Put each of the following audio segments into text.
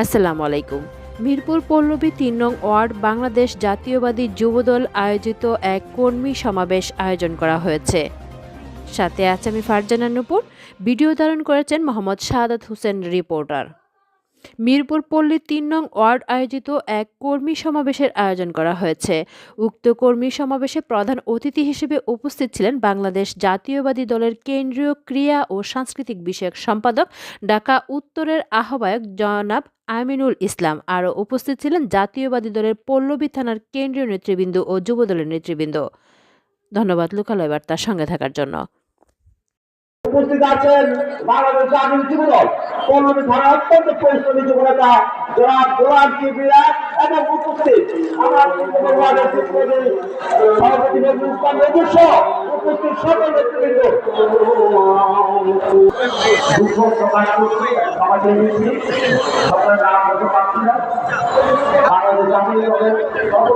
আসসালামু আলাইকুম। মিরপুর পল্লবী তিন নং ওয়ার্ড, বাংলাদেশ জাতীয়বাদী যুবদল আয়োজিত এক কর্মী সমাবেশ আয়োজন করা হয়েছে। সাথে আছে আমি ফারজানা নুপুর। ভিডিও ধারণ করেছেন মোহাম্মদ সাদাত হোসেন, রিপোর্টার। মিরপুর পল্লী তিন নং ওয়ার্ড আয়োজিত এক কর্মী সমাবেশের আয়োজন করা হয়েছে। উক্ত কর্মী সমাবেশে প্রধান অতিথি হিসেবে উপস্থিত ছিলেন বাংলাদেশ জাতীয়বাদী দলের কেন্দ্রীয় ক্রীড়া ও সাংস্কৃতিক বিষয়ক সম্পাদক ঢাকা উত্তরের আহ্বায়ক জনাব আমিনুল ইসলাম। আরও উপস্থিত ছিলেন জাতীয়বাদী দলের পল্লবী থানার কেন্দ্রীয় নেতৃবৃন্দ ও যুবদলের নেতৃবৃন্দ। ধন্যবাদ, লোকালয় বার্তার সঙ্গে থাকার জন্য। উপস্থিত আছেন বাংলাদেশ জাতীয় যুবদল। পল্লবী থানা অত্যন্ত পরিশ্রমী যুবনেতা জনাব গোলাম কিবরিয়া এবং উপস্থিত সকল নেতৃবৃন্দ।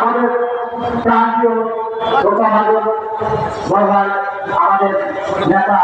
আমাদের প্রান্তীয় আমাদের নেতা